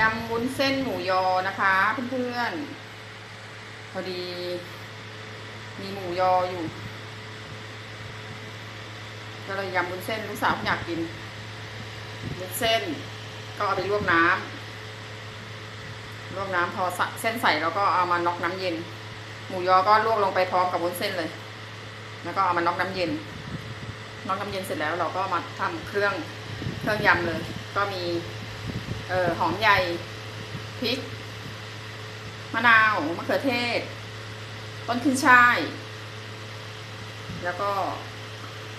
ยำวุ้นเส้นหมูยอนะคะเพื่อนๆพอดี มีหมูยออยู่ ก็เลยยำวุ้นเส้นลูกสาวอยากกินวุ้นเส้น ก็เอาไปลวกน้ำลวกน้ำพอเส้นใส่แล้วก็เอามาน็อกน้ำเย็น หมูยอก็ลวกลงไปพร้อมกับวุ้นเส้นเลย แล้วก็เอามาน็อกน้ำเย็นน็อกน้ำเย็นเสร็จแล้วเราก็มาทำเครื่องเครื่องยำเลย ก็มี เออหอมใหญ่พริก มะนาวมะเขือเทศ ต้นขึ้นช่าย แล้วก็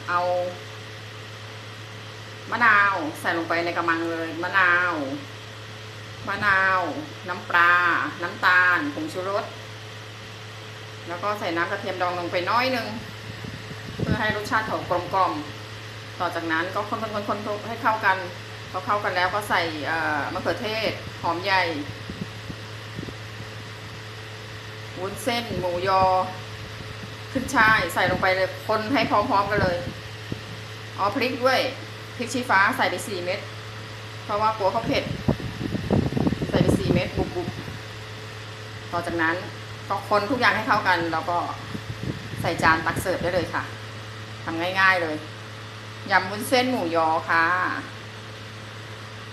เอา มะนาวใส่ลงไปในกระมังเลย มะนาว มะนาว น้ำปลา น้ำตาลผงชูรส แล้วก็ใส่น้ำกระเทียมดองลงไปน้อยหนึง เพื่อให้รสชาติเขากลมกล่อม ต่อจากนั้นก็คนคนคนคนให้เข้ากัน พอเข้ากันแล้วก็ใส่มะเขือเทศ หอมใหญ่วุ้นเส้น หมูยอ ขึ้นช่ายใส่ลงไปเลย คนให้พร้อมๆกันเลยอ๋อพริกด้วยพริกชี้ฟ้าใส่ไปสี่เม็ดเพราะว่ากลัวเขาเผ็ด ใส่ไปสี่เม็ดบุบๆต่อจากนั้นก็คนทุกอย่างให้เข้ากัน แล้วก็ใส่จานตักเสิร์ฟได้เลยค่ะทำง่าย ๆเลยยำวุ้นเส้นหมูยอค่ะ